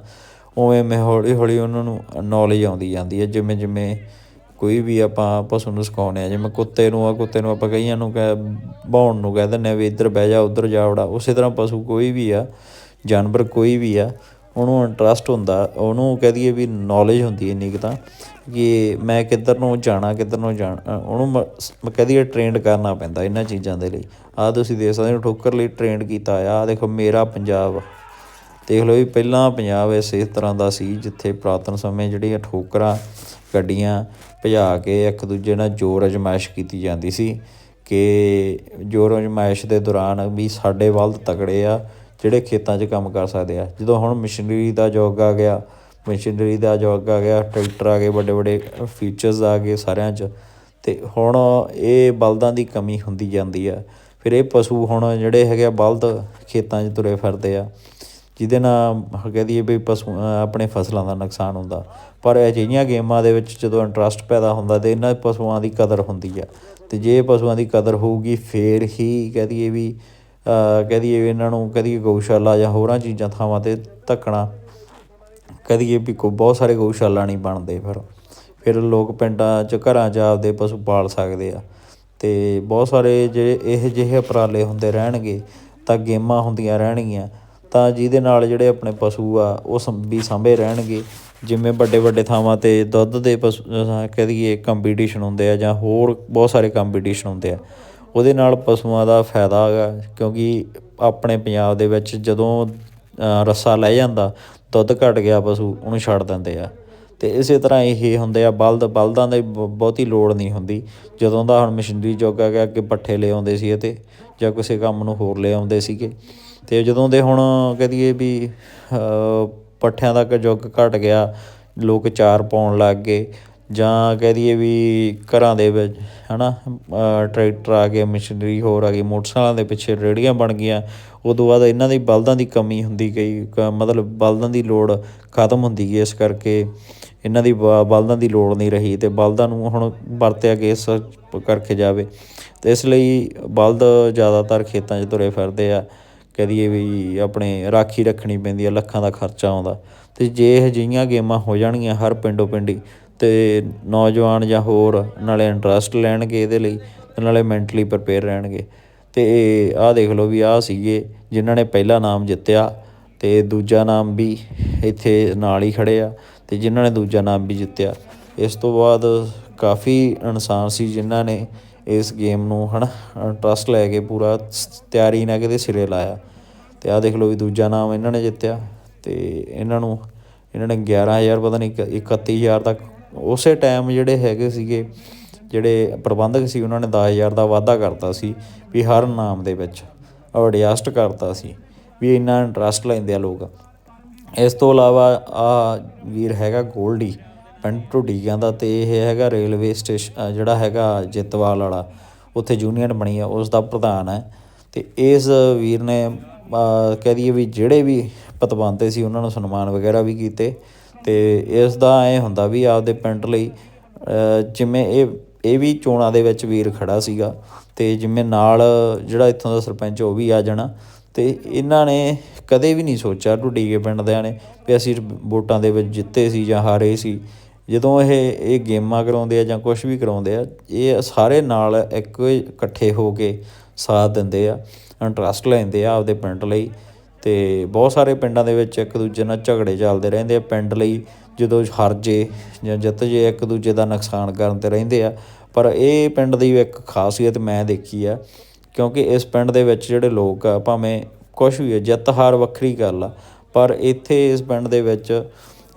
Speaker 1: ਉਵੇਂ ਮੈਂ ਹੌਲੀ ਹੌਲੀ ਉਹਨਾਂ ਨੂੰ ਨੌਲੇਜ ਆਉਂਦੀ ਜਾਂਦੀ ਹੈ, ਜਿਵੇਂ ਜਿਵੇਂ ਕੋਈ ਵੀ ਆਪਾਂ ਪਸ਼ੂ ਨੂੰ ਸਿਖਾਉਂਦੇ ਆ ਜਿਵੇਂ ਕੁੱਤੇ ਨੂੰ ਆ, ਕੁੱਤੇ ਨੂੰ ਆਪਾਂ ਕਈਆਂ ਨੂੰ ਕਹਿ ਬਾਉਣ ਨੂੰ ਕਹਿ ਦਿੰਦੇ ਆ ਵੀ ਇੱਧਰ ਬਹਿ ਜਾ, ਉੱਧਰ ਜਾ ਵੜਾ। ਉਸੇ ਤਰ੍ਹਾਂ ਪਸ਼ੂ ਕੋਈ ਵੀ ਆ, ਜਾਨਵਰ ਕੋਈ ਵੀ ਆ, ਉਹਨੂੰ ਇੰਟਰਸਟ ਹੁੰਦਾ, ਉਹਨੂੰ ਕਹਿ ਦਈਏ ਵੀ ਨੌਲੇਜ ਹੁੰਦੀ ਇੰਨੀ ਕੁ ਤਾਂ, ਕਿ ਮੈਂ ਕਿੱਧਰ ਨੂੰ ਜਾਣਾ, ਕਿੱਧਰ ਨੂੰ ਜਾਣਾ ਉਹਨੂੰ ਮ- ਕਹਿ ਦਈਏ ਟ੍ਰੇਨਡ ਕਰਨਾ ਪੈਂਦਾ ਇਹਨਾਂ ਚੀਜ਼ਾਂ ਦੇ ਲਈ। ਆਹ ਤੁਸੀਂ ਦੇਖ ਸਕਦੇ ਹੋ, ਠੋਕਰ ਲਈ ਟ੍ਰੇਨਡ ਕੀਤਾ ਆ ਆਹ ਦੇਖੋ ਮੇਰਾ ਪੰਜਾਬ ਦੇਖ ਲਓ ਵੀ ਪਹਿਲਾਂ ਪੰਜਾਬ ਇਸੇ ਤਰ੍ਹਾਂ ਦਾ ਸੀ ਜਿੱਥੇ ਪੁਰਾਤਨ ਸਮੇਂ ਜਿਹੜੀਆਂ ਠੋਕਰਾਂ, ਗੱਡੀਆਂ ਭਜਾ ਕੇ ਇੱਕ ਦੂਜੇ ਨਾਲ ਜ਼ੋਰ ਅਜਮਾਇਸ਼ ਕੀਤੀ ਜਾਂਦੀ ਸੀ ਕਿ ਜ਼ੋਰ ਅਜਮਾਇਸ਼ ਦੇ ਦੌਰਾਨ ਵੀ ਸਾਡੇ ਬਲਦ ਤਕੜੇ ਆ, ਜਿਹੜੇ ਖੇਤਾਂ 'ਚ ਕੰਮ ਕਰ ਸਕਦੇ ਆ। ਜਦੋਂ ਹੁਣ ਮਸ਼ੀਨਰੀ ਦਾ ਯੁੱਗ ਆ ਗਿਆ, ਮਸ਼ੀਨਰੀ ਦਾ ਯੁੱਗ ਆ ਗਿਆ, ਟਰੈਕਟਰ ਆ ਗਏ, ਵੱਡੇ ਵੱਡੇ ਫੀਚਰਸ ਆ ਗਏ ਸਾਰਿਆਂ 'ਚ ਅਤੇ ਹੁਣ ਇਹ ਬਲਦਾਂ ਦੀ ਕਮੀ ਹੁੰਦੀ ਜਾਂਦੀ ਆ। ਫਿਰ ਇਹ ਪਸ਼ੂ ਹੁਣ ਜਿਹੜੇ ਹੈਗੇ ਆ, ਬਲਦ ਖੇਤਾਂ 'ਚ ਤੁਰੇ ਫਿਰਦੇ ਆ। ਜਿਹਦੇ ਨਾਲ ਕਹਿ ਦਈਏ ਵੀ ਪਸ਼ੂ ਆਪਣੇ ਫਸਲਾਂ ਦਾ ਨੁਕਸਾਨ ਹੁੰਦਾ। ਪਰ ਅਜਿਹੀਆਂ ਗੇਮਾਂ ਦੇ ਵਿੱਚ ਜਦੋਂ ਇੰਟਰਸਟ ਪੈਦਾ ਹੁੰਦਾ ਤੇ ਇਹਨਾਂ ਪਸ਼ੂਆਂ ਦੀ ਕਦਰ ਹੁੰਦੀ ਆ। ਅਤੇ ਜੇ ਪਸ਼ੂਆਂ ਦੀ ਕਦਰ ਹੋਊਗੀ, ਫਿਰ ਹੀ ਕਹਿ ਦਈਏ ਵੀ ਕਹਿ ਦਈਏ ਵੀ ਇਹਨਾਂ ਨੂੰ ਕਹਿ ਦਈਏ ਗਊਸ਼ਾਲਾ ਜਾਂ ਹੋਰਾਂ ਚੀਜ਼ਾਂ ਥਾਵਾਂ ਤੇ ਧੱਕਣਾ। ਕਹਿ ਦਈਏ ਵੀ ਕੋ ਬਹੁਤ ਸਾਰੇ ਗਊਸ਼ਾਲਾ ਨਹੀਂ ਬਣਦੇ ਫਿਰ। ਫਿਰ ਲੋਕ ਪਿੰਡਾਂ 'ਚ ਘਰਾਂ 'ਚ ਆਪਦੇ ਪਸ਼ੂ ਪਾਲ ਸਕਦੇ ਆ। ਅਤੇ ਬਹੁਤ ਸਾਰੇ ਜੇ ਇਹ ਜਿਹੇ ਉਪਰਾਲੇ ਹੁੰਦੇ ਰਹਿਣਗੇ ਤਾਂ ਗੇਮਾਂ ਹੁੰਦੀਆਂ ਰਹਿਣਗੀਆਂ। ਤਾਂ ਜਿਹਦੇ ਨਾਲ ਜਿਹੜੇ ਆਪਣੇ ਪਸ਼ੂ ਆ, ਉਹ ਸੰ- ਵੀ ਸਾਂਭੇ ਰਹਿਣਗੇ। ਜਿਵੇਂ ਵੱਡੇ ਵੱਡੇ ਥਾਵਾਂ ਤੇ ਦੁੱਧ ਦੇ ਪਸ਼ੂ ਕਹਿ ਦਈਏ ਕੰਪੀਟੀਸ਼ਨ ਹੁੰਦੇ ਆ ਜਾਂ ਹੋਰ ਬਹੁਤ ਸਾਰੇ ਕੰਪੀਟੀਸ਼ਨ ਹੁੰਦੇ ਆ, ਉਹਦੇ ਨਾਲ ਪਸ਼ੂਆਂ ਦਾ ਫਾਇਦਾ ਹੈਗਾ। ਕਿਉਂਕਿ ਆਪਣੇ ਪੰਜਾਬ ਦੇ ਵਿੱਚ ਜਦੋਂ ਰੱਸਾ ਲੈ ਜਾਂਦਾ, ਦੁੱਧ ਘਟ ਗਿਆ, ਪਸ਼ੂ ਉਹਨੂੰ ਛੱਡ ਦਿੰਦੇ ਆ। ਤੇ ਇਸੇ ਤਰ੍ਹਾਂ ਇਹ ਹੁੰਦੇ ਆ, ਬਲਦ, ਬਲਦਾਂ ਦੀ ਬ- ਬਹੁਤੀ ਲੋੜ ਨਹੀਂ ਹੁੰਦੀ। ਜਦੋਂ ਦਾ ਹੁਣ ਮਸ਼ੀਨਰੀ ਯੁੱਗ ਆ ਗਿਆ, ਅੱਗੇ ਪੱਠੇ ਲੈ ਆਉਂਦੇ ਸੀ ਤੇ, ਜਾਂ ਕਿਸੇ ਕੰਮ ਨੂੰ ਹੋਰ ਲੈ ਆਉਂਦੇ ਸੀਗੇ। ਅਤੇ ਜਦੋਂ ਦੇ ਹੁਣ ਕਹਿ ਦਈਏ ਵੀ ਪੱਠਿਆਂ ਦਾ ਕ- ਯੁੱਗ ਘੱਟ ਗਿਆ, ਲੋਕ ਚਾਰ ਪਾਉਣ ਲੱਗ ਗਏ, ਜਾਂ ਕਹਿ ਦਈਏ ਵੀ ਘਰਾਂ ਦੇ ਵਿੱਚ ਹੈ ਨਾ ਟਰੈਕਟਰ ਆ ਗਏ, ਮਸ਼ੀਨਰੀ ਹੋਰ ਆ ਗਈ, ਮੋਟਰਸਾਈਕਲਾਂ ਦੇ ਪਿੱਛੇ ਰੇਹੜੀਆਂ ਬਣ ਗਈਆਂ, ਉਦੋਂ ਬਾਅਦ ਇਹਨਾਂ ਦੀ ਬਲਦਾਂ ਦੀ ਕਮੀ ਹੁੰਦੀ ਗਈ, ਕ- ਮਤਲਬ ਬਲਦਾਂ ਦੀ ਲੋੜ ਖਤਮ ਹੁੰਦੀ ਗਈ, ਇਸ ਕਰਕੇ ਇਹਨਾਂ ਦੀ ਬ- ਬਲਦਾਂ ਦੀ ਲੋੜ ਨਹੀਂ ਰਹੀ ਅਤੇ ਬਲਦਾਂ ਨੂੰ ਹੁਣ ਵਰਤਿਆ ਗਿਆ ਇਸ ਕਰਕੇ ਜਾਵੇ। ਅਤੇ ਇਸ ਲਈ ਬਲਦ ਜ਼ਿਆਦਾਤਰ ਖੇਤਾਂ 'ਚ ਤੁਰੇ ਫਿਰਦੇ ਆ। ਕਹਿ ਦਈਏ ਵੀ ਆਪਣੇ ਰਾਖੀ ਰੱਖਣੀ ਪੈਂਦੀ ਆ, ਲੱਖਾਂ ਦਾ ਖਰਚਾ ਆਉਂਦਾ। ਅਤੇ ਜੇ ਇਹ ਜਿਹੀਆਂ ਗੇਮਾਂ ਹੋ ਜਾਣਗੀਆਂ ਹਰ ਪਿੰਡੋ ਪਿੰਡੀ ਅਤੇ ਨੌਜਵਾਨ ਜਾਂ ਹੋਰ ਨਾਲੇ ਇੰਟਰਸਟ ਲੈਣਗੇ ਇਹਦੇ ਲਈ ਅਤੇ ਨਾਲੇ ਮੈਂਟਲੀ ਪ੍ਰਪੇਅਰ ਰਹਿਣਗੇ। ਤੇ ਆਹ ਦੇਖ ਲਓ ਵੀ ਆਹ ਸੀਗੇ ਜਿਨ੍ਹਾਂ ਨੇ ਪਹਿਲਾ ਨਾਮ ਜਿੱਤਿਆ ਅਤੇ ਦੂਜਾ ਨਾਮ ਵੀ ਇੱਥੇ ਨਾਲ ਹੀ ਖੜ੍ਹੇ ਆ ਅਤੇ ਜਿਨ੍ਹਾਂ ਨੇ ਦੂਜਾ ਨਾਮ ਵੀ ਜਿੱਤਿਆ। ਇਸ ਤੋਂ ਬਾਅਦ ਕਾਫੀ ਇਨਸਾਨ ਸੀ ਜਿਨ੍ਹਾਂ ਨੇ ਇਸ ਗੇਮ ਨੂੰ ਹੈ ਨਾ ਇੰਟਰਸਟ ਲੈ ਕੇ ਪੂਰਾ ਸ- ਤਿਆਰੀ ਨਾਲ ਕਿਤੇ ਸਿਰੇ ਲਾਇਆ। ਅਤੇ ਆਹ ਦੇਖ ਲਓ ਵੀ ਦੂਜਾ ਨਾਮ ਇਹਨਾਂ ਨੇ ਜਿੱਤਿਆ। ਅਤੇ ਇਹਨਾਂ ਨੂੰ, ਇਹਨਾਂ ਨੇ 11000 ਪਤਾ ਨਹੀਂ ਇਕੱਤੀ ਹਜ਼ਾਰ ਤੱਕ, ਉਸੇ ਟਾਈਮ ਜਿਹੜੇ ਹੈਗੇ ਸੀਗੇ, ਜਿਹੜੇ ਪ੍ਰਬੰਧਕ ਸੀ, ਉਹਨਾਂ ਨੇ 10000 ਦਾ ਵਾਅਦਾ ਕਰਤਾ ਸੀ ਵੀ ਹਰ ਨਾਮ ਦੇ ਵਿੱਚ ਐਡਜਸਟ ਕਰਤਾ ਸੀ ਵੀ ਇੰਨਾ ਇੰਟਰਸਟ ਲੈਂਦੇ ਆ ਲੋਕ। ਇਸ ਤੋਂ ਇਲਾਵਾ ਆ ਵੀਰ ਹੈਗਾ ਗੋਲਡੀ ਪਿੰਡ ਢੁੱਡੀਆਂ ਦਾ ਤੇ ਇਹ ਹੈਗਾ ਰੇਲਵੇ ਸਟੇਸ਼ਨ ਜਿਹੜਾ ਹੈਗਾ ਜਿੱਤਵਾਲ ਵਾਲਾ, ਉੱਥੇ ਯੂਨੀਅਨ ਬਣੀ ਆ, ਉਸ ਦਾ ਪ੍ਰਧਾਨ ਹੈ। ਤੇ ਇਸ ਵੀਰ ਨੇ ਕਹਿ ਦਈਏ ਵੀ ਜਿਹੜੇ ਵੀ ਪਤਵੰਤੇ ਸੀ, ਉਹਨਾਂ ਨੂੰ ਸਨਮਾਨ ਵਗੈਰਾ ਵੀ ਕੀਤੇ। ਤੇ ਇਸ ਦਾ ਐ ਹੁੰਦਾ ਵੀ ਆਪਦੇ ਪਿੰਡ ਲਈ ਜਿਵੇਂ ਇਹ ਇਹ ਵੀ ਚੋਣਾਂ ਦੇ ਵਿੱਚ ਵੀਰ ਖੜਾ ਸੀਗਾ। ਤੇ ਜਿਵੇਂ ਨਾਲ ਜਿਹੜਾ ਇੱਥੋਂ ਦਾ ਸਰਪੰਚ ਉਹ ਵੀ ਆ ਜਾਣਾ। ਤੇ ਇਹਨਾਂ ਨੇ ਕਦੇ ਵੀ ਨਹੀਂ ਸੋਚਿਆ ਢੁੱਡੀਕੇ ਪਿੰਡ ਦਿਆਂ ਨੇ, ਵੀ ਅਸੀਂ ਵੋਟਾਂ ਦੇ ਵਿੱਚ ਜਿੱਤੇ ਸੀ ਜਾਂ ਹਾਰੇ ਸੀ। ਜਦੋਂ ਇਹ ਇਹ ਗੇਮਾਂ ਕਰਾਉਂਦੇ ਆ ਜਾਂ ਕੁਛ ਵੀ ਕਰਵਾਉਂਦੇ ਆ, ਇਹ ਸਾਰੇ ਨਾਲ ਇੱਕ ਇਕੱਠੇ ਹੋ ਕੇ ਸਾਥ ਦਿੰਦੇ ਆ ਇੰਟਰਸਟ ਲੈਂਦੇ ਆ ਆਪਦੇ ਪਿੰਡ ਲਈ ਅਤੇ ਬਹੁਤ ਸਾਰੇ ਪਿੰਡਾਂ ਦੇ ਵਿੱਚ ਇੱਕ ਦੂਜੇ ਨਾਲ ਝਗੜੇ ਚੱਲਦੇ ਰਹਿੰਦੇ ਆ, ਪਿੰਡ ਲਈ ਜਦੋਂ ਹਾਰ ਜੇ ਜਾਂ ਜਿੱਤ ਜੇ ਇੱਕ ਦੂਜੇ ਦਾ ਨੁਕਸਾਨ ਕਰਨ ਤੇ ਰਹਿੰਦੇ ਆ, ਪਰ ਇਹ ਪਿੰਡ ਦੀ ਇੱਕ ਖਾਸੀਅਤ ਮੈਂ ਦੇਖੀ ਆ, ਕਿਉਂਕਿ ਇਸ ਪਿੰਡ ਦੇ ਵਿੱਚ ਜਿਹੜੇ ਲੋਕ ਆ, ਭਾਵੇਂ ਕੁਛ ਵੀ ਹੈ ਜਿੱਤ ਹਾਰ ਵੱਖਰੀ ਗੱਲ ਆ, ਪਰ ਇੱਥੇ ਇਸ ਪਿੰਡ ਦੇ ਵਿੱਚ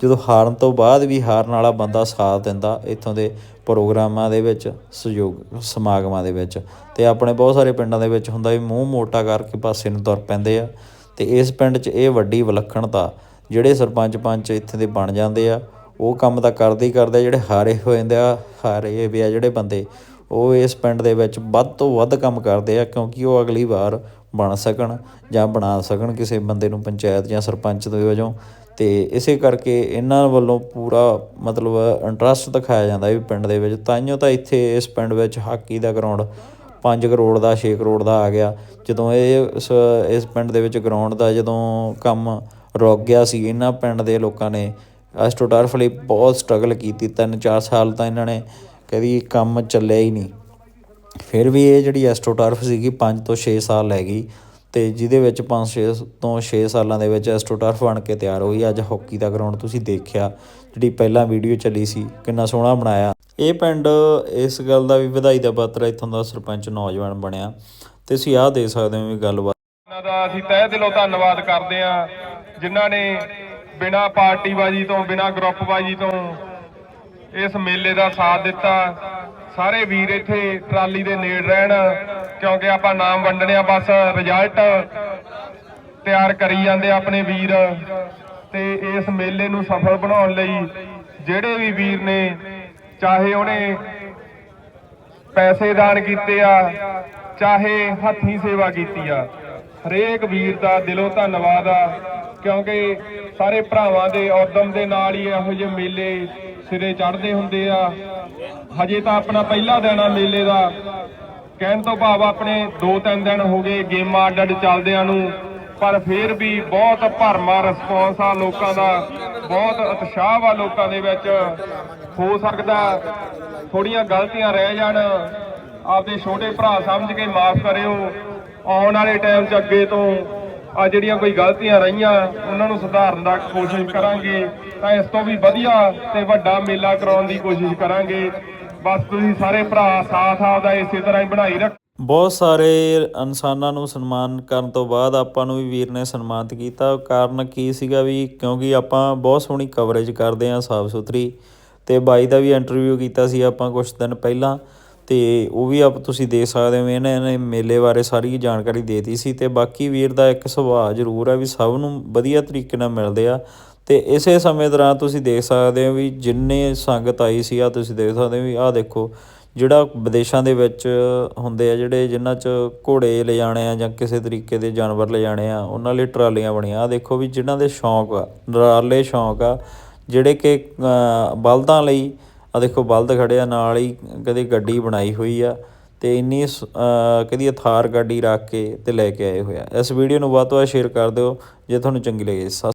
Speaker 1: ਜਦੋਂ ਹਾਰਨ ਤੋਂ ਬਾਅਦ ਵੀ ਹਾਰਨ ਵਾਲਾ ਬੰਦਾ ਸਾਥ ਦਿੰਦਾ ਇੱਥੋਂ ਦੇ ਪ੍ਰੋਗਰਾਮਾਂ ਦੇ ਵਿੱਚ, ਸਹਿਯੋਗ, ਸਮਾਗਮਾਂ ਦੇ ਵਿੱਚ। ਤੇ ਆਪਣੇ ਬਹੁਤ ਸਾਰੇ ਪਿੰਡਾਂ ਦੇ ਵਿੱਚ ਹੁੰਦਾ ਵੀ ਮੂੰਹ ਮੋਟਾ ਕਰਕੇ ਪਾਸੇ ਨੂੰ ਤੁਰ ਪੈਂਦੇ ਆ। ਤੇ ਇਸ ਪਿੰਡ 'ਚ ਇਹ ਵੱਡੀ ਵਿਲੱਖਣਤਾ, ਜਿਹੜੇ ਸਰਪੰਚ ਪੰਚ ਇੱਥੇ ਦੇ ਬਣ ਜਾਂਦੇ ਆ, ਉਹ ਕੰਮ ਤਾਂ ਕਰਦੇ ਹੀ ਕਰਦੇ ਜਿਹੜੇ ਹਾਰੇ ਹੋਏ ਹੁੰਦੇ ਆ, ਹਾਰੇ ਵੀ ਆ ਜਿਹੜੇ ਬੰਦੇ, ਉਹ ਇਸ ਪਿੰਡ ਦੇ ਵਿੱਚ ਵੱਧ ਤੋਂ ਵੱਧ ਕੰਮ ਕਰਦੇ ਆ, ਕਿਉਂਕਿ ਉਹ ਅਗਲੀ ਵਾਰ ਬਣ ਸਕਣ ਜਾਂ ਬਣਾ ਸਕਣ ਕਿਸੇ ਬੰਦੇ ਨੂੰ ਪੰਚਾਇਤ ਜਾਂ ਸਰਪੰਚ ਦੇ ਵਜੋਂ। ਤੇ ਇਸੇ ਕਰਕੇ ਇਹਨਾਂ ਵੱਲੋਂ ਪੂਰਾ ਮਤਲਬ ਇੰਟਰਸਟ ਦਿਖਾਇਆ ਜਾਂਦਾ ਵੀ ਪਿੰਡ ਦੇ ਵਿੱਚ। ਤਾਈਓ ਤਾਂ ਇੱਥੇ ਇਸ ਪਿੰਡ ਵਿੱਚ ਹਾਕੀ ਦਾ ਗਰਾਊਂਡ 5 ਕਰੋੜ ਦਾ 6 ਕਰੋੜ ਦਾ ਆ ਗਿਆ। ਜਦੋਂ ਇਹ ਇਸ ਇਸ ਪਿੰਡ ਦੇ ਵਿੱਚ ਗਰਾਊਂਡ ਦਾ ਜਦੋਂ ਕੰਮ ਰੁਕ ਗਿਆ ਸੀ, ਇਹਨਾਂ ਪਿੰਡ ਦੇ ਲੋਕਾਂ ਨੇ ਐਸਟ੍ਰੋਟਰਫ ਲਈ ਬਹੁਤ ਸਟਰਗਲ ਕੀਤੀ। ਤਿੰਨ ਚਾਰ ਸਾਲ ਤਾਂ ਇਹਨਾਂ ਨੇ ਕਦੀ ਕੰਮ ਚੱਲਿਆ ਹੀ ਨਹੀਂ। ਫਿਰ ਵੀ ਇਹ ਜਿਹੜੀ ਐਸਟ੍ਰੋਟਰਫ ਸੀਗੀ 5 ਤੋਂ 6 ਸਾਲ ਲੈ ਗਈ। ਅਤੇ ਜਿਹਦੇ ਵਿੱਚ 5-6 ਤੋਂ ਛੇ ਸਾਲਾਂ ਦੇ ਵਿੱਚ ਐਸਟੋਟਰਫ ਬਣ ਕੇ ਤਿਆਰ ਹੋਈ। ਅੱਜ ਹਾਕੀ ਦਾ ਗਰਾਊਂਡ ਤੁਸੀਂ ਦੇਖਿਆ, ਜਿਹੜੀ ਪਹਿਲਾਂ ਵੀਡੀਓ ਚੱਲੀ ਸੀ, ਕਿੰਨਾ ਸੋਹਣਾ ਬਣਾਇਆ। ਇਹ ਪਿੰਡ, ਇਸ ਗੱਲ ਦਾ ਵੀ ਵਧਾਈ ਦਾ ਪਾਤਰ ਇੱਥੋਂ ਦਾ ਸਰਪੰਚ ਨੌਜਵਾਨ ਬਣਿਆ। ਤੇ ਅਸੀਂ ਆਹ ਦੇ ਸਕਦੇ ਹੋ ਵੀ ਗੱਲਬਾਤ।
Speaker 2: ਉਹਨਾਂ ਦਾ ਅਸੀਂ ਤਹਿ ਦਿਲੋਂ ਧੰਨਵਾਦ ਕਰਦੇ ਹਾਂ, ਜਿਨ੍ਹਾਂ ਨੇ ਬਿਨਾਂ ਪਾਰਟੀਬਾਜ਼ੀ ਤੋਂ, ਬਿਨਾਂ ਗਰੁੱਪਬਾਜ਼ੀ ਤੋਂ ਇਸ ਮੇਲੇ ਦਾ ਸਾਥ ਦਿੱਤਾ। ਸਾਰੇ ਵੀਰ ਇੱਥੇ ਟਰਾਲੀ ਦੇ ਨੇੜ ਰਹਿਣ, ਕਿਉਂਕਿ ਆਪਾਂ ਨਾਮ ਵੰਡਣੇ ਆ, ਬਸ ਰਿਜ਼ਲਟ ਤਿਆਰ ਕਰੀ ਜਾਂਦੇ ਆਪਣੇ ਵੀਰ। ਤੇ ਇਸ ਮੇਲੇ ਨੂੰ ਸਫਲ ਬਣਾਉਣ ਲਈ ਜਿਹੜੇ ਵੀ ਵੀਰ ਨੇ, ਚਾਹੇ ਉਹਨੇ ਪੈਸੇ ਦਾਨ ਕੀਤੇ ਆ, ਚਾਹੇ ਹੱਥੀਂ ਸੇਵਾ ਕੀਤੀ ਆ, ਹਰੇਕ ਵੀਰ ਦਾ ਦਿਲੋਂ ਧੰਨਵਾਦ ਆ। ਕਿਉਂਕਿ ਸਾਰੇ ਭਰਾਵਾਂ ਦੇ ਔਦਮ ਦੇ ਨਾਲ ਹੀ ਇਹੋ ਜਿਹੇ ਮੇਲੇ ਸਿਰੇ ਚੜ੍ਹਦੇ ਹੁੰਦੇ ਆ। ਹਜੇ ਤਾਂ ਆਪਣਾ ਪਹਿਲਾ ਦਿਨ ਆ ਮੇਲੇ ਦਾ। ਕਹਿਣ ਤੋਂ ਭਾਵ ਆਪਣੇ 2-3 ਦਿਨ ਹੋ ਗਏ ਗੇਮਾਂ ਅੱਡ ਅੱਡ ਚੱਲਦਿਆਂ ਨੂੰ। ਪਰ ਫਿਰ ਵੀ ਬਹੁਤ ਭਰਮਾ ਰਿਸਪੌਂਸ ਆ ਲੋਕਾਂ ਦਾ। ਬਹੁਤ ਉਤਸ਼ਾਹ ਆ ਲੋਕਾਂ ਦੇ ਵਿੱਚ। ਹੋ ਸਕਦਾ ਥੋੜੀਆਂ ਗਲਤੀਆਂ ਰਹਿ ਜਾਣ। ਆਪਦੇ ਛੋਟੇ ਭਰਾ ਸਮਝ ਕੇ ਮਾਫ ਕਰਿਓ। ਆਉਣ ਵਾਲੇ ਟਾਈਮ 'ਚ ਅੱਗੇ ਤੋਂ ਆ ਜਿਹੜੀਆਂ ਕੋਈ ਗਲਤੀਆਂ ਰਹੀਆਂ, ਉਹਨਾਂ ਨੂੰ ਸੁਧਾਰਨ ਦਾ ਕੋਸ਼ਿਸ਼ ਕਰਾਂਗੇ। ਤਾਂ ਇਸ ਤੋਂ ਵੀ ਵਧੀਆ ਤੇ ਵੱਡਾ ਮੇਲਾ ਕਰਾਉਣ ਦੀ ਕੋਸ਼ਿਸ਼ ਕਰਾਂਗੇ। ਬਸ ਤੁਸੀਂ ਸਾਰੇ ਭਰਾ ਸਾਥ ਆਪਦਾ ਇਸੇ ਤਰ੍ਹਾਂ ਹੀ ਬਣਾਈ ਰੱਖ
Speaker 1: ਬਹੁਤ ਸਾਰੇ ਇਨਸਾਨਾਂ ਨੂੰ ਸਨਮਾਨ ਕਰਨ ਤੋਂ ਬਾਅਦ ਆਪਾਂ ਨੂੰ ਵੀ ਵੀਰ ਨੇ ਸਨਮਾਨਿਤ ਕੀਤਾ। ਕਾਰਨ ਕੀ ਸੀਗਾ ਵੀ ਕਿਉਂਕਿ ਆਪਾਂ ਬਹੁਤ ਸੋਹਣੀ ਕਵਰੇਜ ਕਰਦੇ ਆਂ ਸਾਫ਼ ਸੁਥਰੀ। ਤੇ ਬਾਈ ਦਾ ਵੀ ਇੰਟਰਵਿਊ ਕੀਤਾ ਸੀ ਆਪਾਂ ਕੁਝ ਦਿਨ ਪਹਿਲਾਂ। ਤੇ ਉਹ ਵੀ ਆਪ ਤੁਸੀਂ ਦੇਖ ਸਕਦੇ ਹੋ ਇਹਨਾਂ ਨੇ ਮੇਲੇ ਬਾਰੇ ਸਾਰੀ ਜਾਣਕਾਰੀ ਦੇਤੀ ਸੀ ਤੇ ਬਾਕੀ ਵੀਰ ਦਾ ਇੱਕ ਸੁਭਾਅ ਜ਼ਰੂਰ ਹੈ ਵੀ ਸਭ ਨੂੰ ਵਧੀਆ ਤਰੀਕੇ ਨਾਲ ਮਿਲਦੇ ਆ। ਤੇ ਇਸੇ ਸਮੇਂ ਦੌਰਾਨ ਤੁਸੀਂ ਦੇਖ ਸਕਦੇ ਹੋ ਵੀ ਜਿੰਨੇ ਸੰਗਤ ਆਈ ਸੀ, ਆ ਤੁਸੀਂ ਦੇਖ ਸਕਦੇ ਹੋ ਵੀ ਆਹ ਦੇਖੋ, ਜਿਹੜਾ ਵਿਦੇਸ਼ਾਂ ਦੇ ਵਿੱਚ ਹੁੰਦੇ ਆ, ਜਿਹੜੇ ਜਿਨ੍ਹਾਂ 'ਚ ਘੋੜੇ ਲਿਜਾਣੇ ਆ ਜਾਂ ਕਿਸੇ ਤਰੀਕੇ ਦੇ ਜਾਨਵਰ ਲਿਜਾਣੇ ਆ, ਉਹਨਾਂ ਲਈ ਟਰਾਲੀਆਂ ਬਣੀਆਂ। ਆ ਦੇਖੋ ਵੀ ਜਿਨ੍ਹਾਂ ਦੇ ਸ਼ੌਂਕ ਆ ਟਰਾਲੇ ਸ਼ੌਂਕ ਆ, ਜਿਹੜੇ ਕਿ ਬਲਦਾਂ ਲਈ ਆ ਦੇਖੋ ਬਲਦ ਖੜੇ ਨਾਲ ਹੀ ਕਦੇ ਗੱਡੀ ਬਣਾਈ ਹੋਈ ਆ ਤੇ ਇੰਨੀ ਸ- ਕਦੀ ਥਾਰ ਗੱਡੀ ਰੱਖ ਕੇ ਤੇ ਲੈ ਕੇ ਆਏ ਹੋਇਆ ਇਸ ਵੀਡੀਓ ਨੂੰ ਵੱਧ ਤੋਂ ਵੱਧ ਸ਼ੇਅਰ ਕਰ ਦਿਓ, ਜੇ ਤੁਹਾਨੂੰ ਚੰਗੀ ਲੱਗੇ। ਸਤਿ